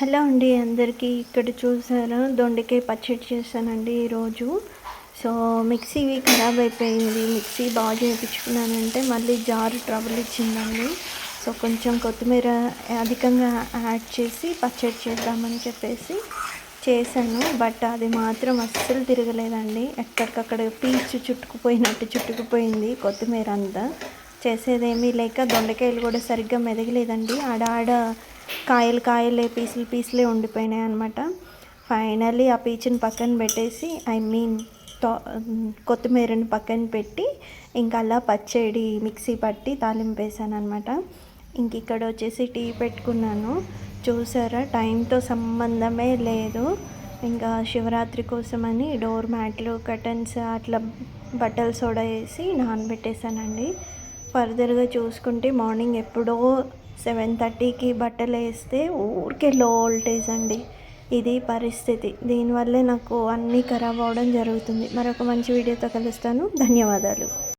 Hello అండి అందరికీ ఇక్కడ చూసారా దొండకాయ పచ్చడి చేశానండి ఈరోజు. సో మిక్సీ ఖరాబ్ అయిపోయింది మిక్సీ బాగా చేయించుకున్నానంటే మళ్ళీ జారు ట్రబుల్ ఇచ్చిందండి సో కొంచెం కొత్తిమీర అధికంగా యాడ్ చేసి పచ్చడి చేద్దామని చెప్పేసి చేశాను. బట్ అది మాత్రం అస్సలు తిరగలేదండి. ఎక్కడికక్కడ పీచు చుట్టుకుపోయినట్టు చుట్టుకుపోయింది కొత్తిమీర అంతా. చేసేదేమీ లేక దొండకాయలు కూడా సరిగ్గా మెదగలేదండి. ఆడాడ ఆడ కాయలు కాయలే పీసులు పీసులే ఉండిపోయినాయి అనమాట ఫైనల్లీ ఆ పీచుని పక్కన పెట్టేసి ఐ మీన్ కొత్తిమీరని పక్కన పెట్టి ఇంకా అలా పచ్చడి మిక్సీ పట్టి తాలింపు వేసాను అనమాట ఇంక ఇక్కడ వచ్చేసి టీ పెట్టుకున్నాను. చూసారా? టైంతో సంబంధమే లేదు. ఇంకా శివరాత్రి కోసమని డోర్ మ్యాట్లు కర్టన్స్ అట్లా బట్టలు సోడా వేసి నానబెట్టేశానండి ఫర్దర్గా చూసుకుంటే మార్నింగ్ ఎప్పుడో సెవెన్ థర్టీకి బట్టలు వేస్తే ఊరికే లో వోల్టేజ్ అండి. ఇది పరిస్థితి. దీనివల్లే నాకు అన్నీ ఖరాబ్ అవ్వడం జరుగుతుంది. మరొక మంచి వీడియోతో కలుస్తాను. ధన్యవాదాలు.